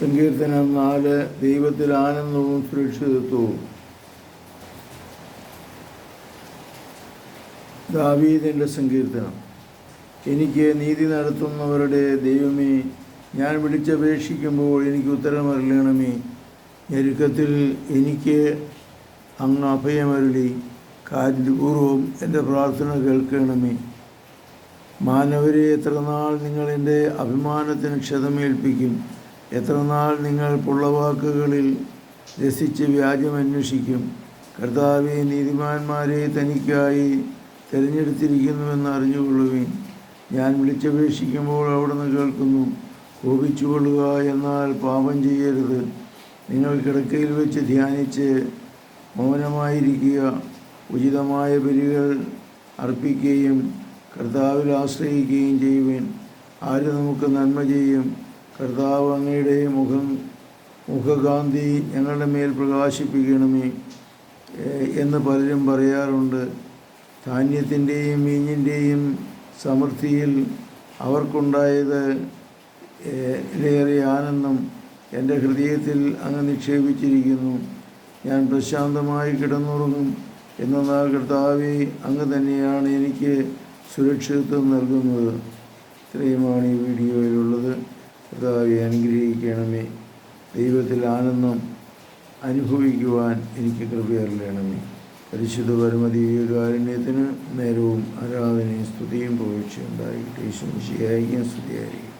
സങ്കീർത്തനം നാല് ദൈവത്തിൽ ആനന്ദവും സുരക്ഷിതത്വവും. ദാവീദിന്റെ സങ്കീർത്തനം. എനിക്ക് നീതി നടത്തുന്നവരുടെ ദൈവമേ ഞാൻ വിളിച്ചപേക്ഷിക്കുമ്പോൾ എനിക്ക് ഉത്തരമറിയണമേ ഞെരുക്കത്തിൽ എനിക്ക് അങ്ങ് അഭയമരുളി. കാര്യപൂർവം എന്റെ പ്രാർത്ഥന കേൾക്കണമേ. മാനവരെ എത്ര നാൾ നിങ്ങൾ എന്റെ അഭിമാനത്തിന് ക്ഷതമേൽപ്പിക്കും? എത്ര നാൾ നിങ്ങൾ പുള്ളവാക്കുകളിൽ രസിച്ച് വ്യാജമന്വേഷിക്കും? കർത്താവെ നീതിമാന്മാരെ തനിക്കായി തിരഞ്ഞെടുത്തിരിക്കുന്നുവെന്ന് അറിഞ്ഞുകൊള്ളുവിൻ. ഞാൻ വിളിച്ചപേക്ഷിക്കുമ്പോൾ അവിടുന്ന് കേൾക്കുന്നു കോപിച്ചുകൊള്ളുക എന്നാൽ പാപം ചെയ്യരുത്. നിങ്ങൾ കിടക്കയിൽ വെച്ച് ധ്യാനിച്ച് മൗനമായിരിക്കുക. ഉചിതമായ ബലികൾ അർപ്പിക്കുകയും കർത്താവിൽ ആശ്രയിക്കുകയും ചെയ്യുവിൻ. ആര് നമുക്ക് നന്മ ചെയ്യും? കർത്താവ് അങ്ങയുടെ മുഖം മുഖകാന്തി ഞങ്ങളുടെ മേൽ പ്രകാശിപ്പിക്കണമേ എന്ന് പലരും പറയാറുണ്ട്. ധാന്യത്തിന്റെയും മീഞ്ഞിന്റെയും സമൃദ്ധിയിൽ അവർക്കുണ്ടായത് ഏറെ ആനന്ദം എന്റെ ഹൃദയത്തിൽ അങ്ങ് നിക്ഷേപിച്ചിരിക്കുന്നു. ഞാൻ പ്രശാന്തമായി കിടന്നുറങ്ങും എന്നാൽ കർത്താവെ അങ്ങ് തന്നെയാണ് എനിക്ക് സുരക്ഷിതത്വം നൽകുന്നത്. ഇത്രയുമാണ് ഈ വീഡിയോയിലുള്ളത് കർത്താവെ അനുഗ്രഹിക്കണമേ. ദൈവത്തിൽ ആനന്ദം അനുഭവിക്കുവാൻ എനിക്ക് കൃപയറിയണമേ. പരിശുദ്ധ പരമദീകാരുണ്യത്തിന് നേരവും ആരാധനയും സ്തുതിയും പുകഴ്ചയുണ്ടായി ഈശ്വരം ശരിയായിരിക്കും സ്തുതിയായിരിക്കും.